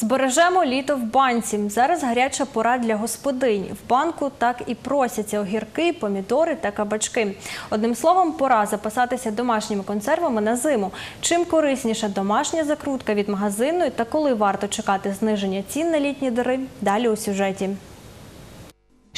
Збережемо літо в банці. Зараз гаряча пора для господинь. В банку так і просяться огірки, помідори та кабачки. Одним словом, пора запасатися домашніми консервами на зиму. Чим корисніша домашня закрутка від магазину та коли варто чекати зниження цін на літні дари, далі у сюжеті.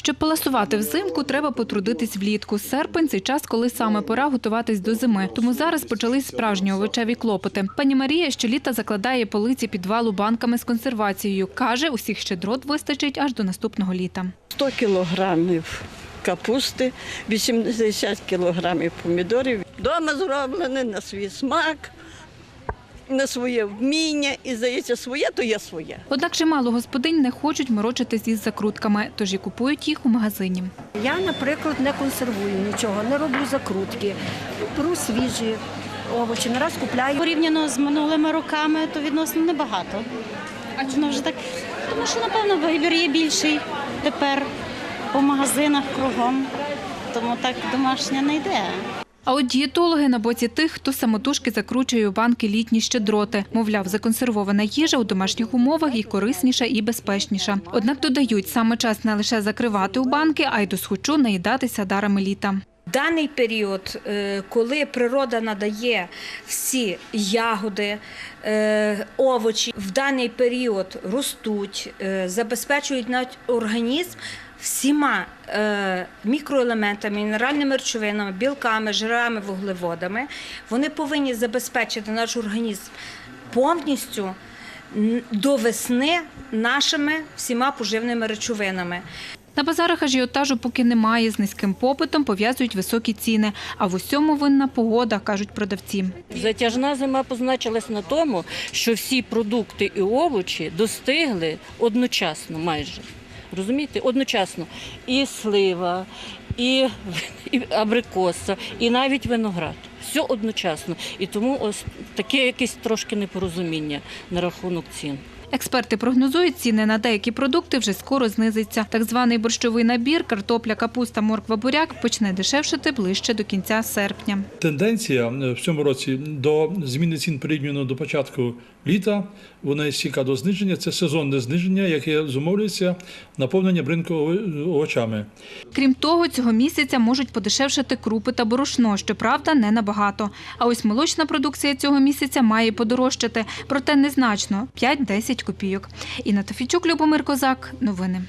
Щоб паласувати взимку, треба потрудитись влітку. Серпень – це час, коли саме пора готуватись до зими. Тому зараз почались справжні овочеві клопоти. Пані Марія щоліта закладає полиці підвалу банками з консервацією. Каже, усіх щедрот вистачить аж до наступного літа. 100 кілограмів капусти, 80 кілограмів помідорів. Дома зроблене на свій смак, на своє вміння. І здається, своє, то є своє. Однак чимало господинь не хочуть морочитись із закрутками, тож і купують їх у магазині. Я, наприклад, не консервую нічого, не роблю закрутки, беру свіжі овочі, не раз купляю. Порівняно з минулими роками, то відносно небагато. А чому вже так? Тому що, напевно, вибір є більший тепер по магазинах кругом. Тому так домашня не йде. А от дієтологи на боці тих, хто самотужки закручує у банки літні щедроти. Мовляв, законсервована їжа у домашніх умовах і корисніша, і безпечніша. Однак додають, саме час не лише закривати у банки, а й досхочу наїдатися дарами літа. Даний період, е, коли природа надає всі ягоди, е, овочі, в даний період ростуть, е, забезпечують навіть організм всіма е, мікроелементами, мінеральними речовинами, білками, жирами, вуглеводами, вони повинні забезпечити наш організм повністю до весни нашими всіма поживними речовинами. На базарах ажіотажу поки немає. З низьким попитом пов'язують високі ціни. А в усьому винна погода, кажуть продавці. Затяжна зима позначилась на тому, що всі продукти і овочі достигли одночасно майже. Розумієте, одночасно. І слива, і, і абрикоса, і навіть виноград. Все одночасно. І тому ось таке якесь трошки непорозуміння на рахунок цін. Експерти прогнозують, ціни на деякі продукти вже скоро знизиться. Так званий борщовий набір, картопля, капуста, морква, буряк почне дешевшити ближче до кінця серпня. Тенденція е, в цьому році до зміни цін порівняно до початку літа, вона стійка до зниження. Це сезонне зниження, яке зумовлюється наповненням ринку овочами. Крім того, цього місяця можуть подешевшити крупи та борошно, щоправда, не набагато. А ось молочна продукція цього місяця має подорожчати, проте незначно – 5-10 копійок. Інна Тофічук, Любомир Козак. Новини.